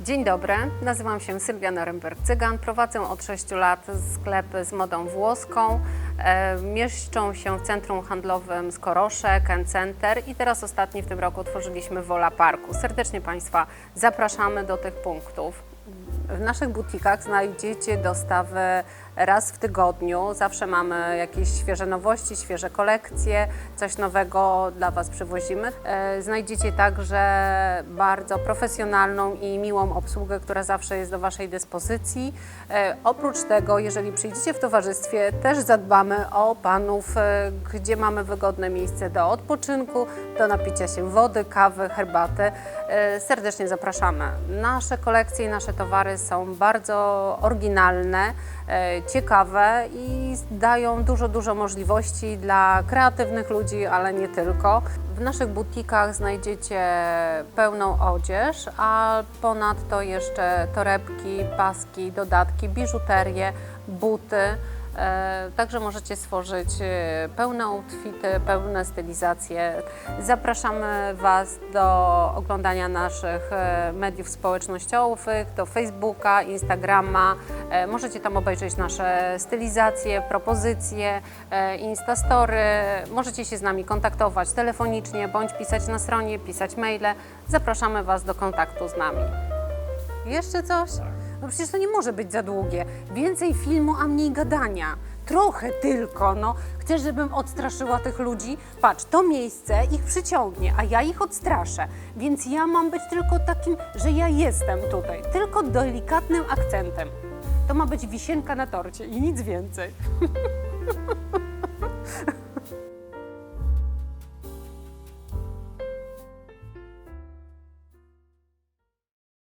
Dzień dobry, nazywam się Sylwia Norymberg-Cygan. Prowadzę od 6 lat sklepy z modą włoską. E, mieszczą się w centrum handlowym Skorosze, Ken Center i teraz ostatni w tym roku otworzyliśmy Wola Parku. Serdecznie Państwa zapraszamy do tych punktów. W naszych butikach znajdziecie dostawy raz w tygodniu. Zawsze mamy jakieś świeże nowości, świeże kolekcje, coś nowego dla Was przywozimy. E, Znajdziecie także bardzo profesjonalną i miłą obsługę, która zawsze jest do Waszej dyspozycji. E, Oprócz tego, jeżeli przyjdziecie w towarzystwie, też zadbamy o Panów, e, gdzie mamy wygodne miejsce do odpoczynku, do napicia się wody, kawy, herbaty. Serdecznie zapraszamy. Nasze kolekcje i nasze towary są bardzo oryginalne, ciekawe i dają dużo, dużo możliwości dla kreatywnych ludzi, ale nie tylko. W naszych butikach znajdziecie pełną odzież, a ponadto jeszcze torebki, paski, dodatki, biżuterię, buty. E, Także możecie stworzyć e, pełne outfity, pełne stylizacje. Zapraszamy Was do oglądania naszych e, mediów społecznościowych, do Facebooka, Instagrama. Możecie tam obejrzeć nasze stylizacje, propozycje, Instastory. Możecie się z nami kontaktować telefonicznie bądź pisać na stronie, pisać maile. Zapraszamy Was do kontaktu z nami. Jeszcze coś? No przecież to nie może być za długie. Więcej filmu, a mniej gadania. Trochę tylko, no. Chcesz, żebym odstraszyła tych ludzi? Patrz, to miejsce ich przyciągnie, a ja ich odstraszę. Więc ja mam być tylko takim, że ja jestem tutaj. Tylko delikatnym akcentem. To ma być wisienka na torcie i nic więcej.